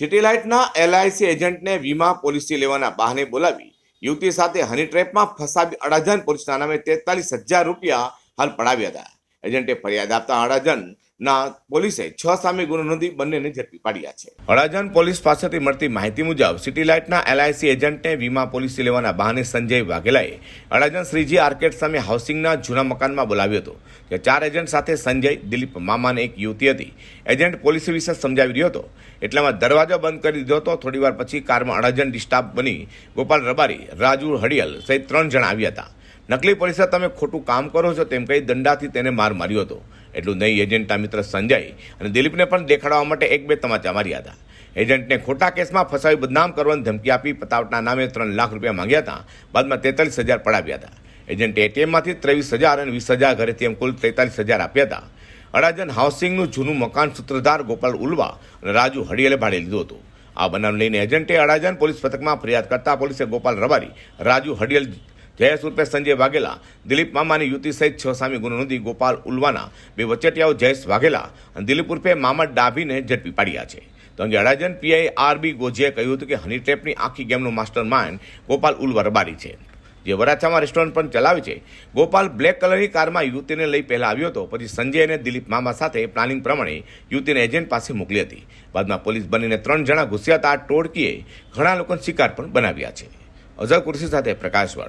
City લાઇટના LIC એજન્ટને વીમા policy લેવાના બહાને બોલાવી યુવતી સાથે હની ટ્રેપમાં ફસાવી અડાજણ પોલીસના નામે તેતાલીસ હજાર રૂપિયા હાલ પડાવ્યા હતા. એજન્ટે ફરિયાદ આપતા અડાજણના પોલીસે છ સામે ગુનો નોંધી બંનેને ઝડપી પાડ્યા છે. અડાજણ પોલીસ પાસેથી મળતી માહિતી મુજબ સિટી લાઇટના એલઆઈસી એજન્ટને વીમા પોલિસી લેવાના બહાને સંજય વાઘેલાએ અડાજણ શ્રીજી આર્કેડ સામે હાઉસિંગના જૂના મકાનમાં બોલાવ્યો હતો, કે ચાર એજન્ટ સાથે સંજય, દિલીપ મામાને એક યુવતી હતી. એજન્ટ પોલિસી વિશે સમજાવી રહ્યો હતો, એટલામાં દરવાજો બંધ કરી દીધો હતો, થોડીવાર પછી કારમાં અડાજણ ડિસ્ટાફ બની ગોપાલ રબારી, રાજુ હડિયલ સહિત ત્રણ જણ આવ્યા હતા. નકલી પોલીસે તમે ખોટું કામ કરો છો તેમ કહી દંડાથી તેને માર માર્યો હતો. એટલું નહીં, એજન્ટના મિત્ર સંજય અને દિલીપને પણ દેખાડવા માટે એક બે તમાચા માર્યા હતા. એજન્ટને ખોટા કેસમાં ફસાવી બદનામ કરવાની ધમકી આપી પતાવટના નામે ત્રણ લાખ રૂપિયા માંગ્યા હતા. બાદમાં તેતાલીસ હજાર પડાવ્યા હતા. એજન્ટે એટીએમમાંથી ત્રેવીસ હજાર અને વીસ હજાર ઘરેથી એમ કુલ તેતાલીસ હજાર આપ્યા હતા. અડાજન હાઉસિંગનું જૂનું મકાન સૂત્રધાર ગોપાલ ઉલવા અને રાજુ હડિયલે ભાડે લીધું હતું. આ બનાવને લઈને એજન્ટે અડાજન પોલીસ પથકમાં ફરિયાદ કરતા પોલીસે ગોપાલ રબારી, રાજુ હડિયલ જયેશ ઉર્ફે સંજય વાઘેલા, દિલીપ મામાની યુતિ સહિત છ સામે ગુનો નોંધી ગોપાલ ઉલવાના બે વચેટિયાઓ જયેશ વાઘેલા અને દિલીપ ઉર્ફે મામા ડાભીને ઝડપી પાડ્યા છે. તો અંગે અડાજન પીઆઈ આરબી ગોજિયાએ કહ્યું હતું કે હની ટ્રેપની આખી ગેમનો માસ્ટર માઇન્ડ ગોપાલ ઉલવા રબારી છે. જે વરાછામાં રેસ્ટોરન્ટ પણ ચલાવે છે. ગોપાલ બ્લેક કલરની કારમાં યુવતીને લઈ પહેલા આવ્યો હતો, પછી સંજય અને દિલીપ મામા સાથે પ્લાનિંગ પ્રમાણે યુવતીને એજન્ટ પાસે મોકલી હતી. બાદમાં પોલીસ બનીને ત્રણ જણા ઘૂસ્યા હતા. આ ટોળકીએ ઘણા લોકોને શિકાર પણ બનાવ્યા છે. અઝર કુર્સી સાથે પ્રકાશવાળા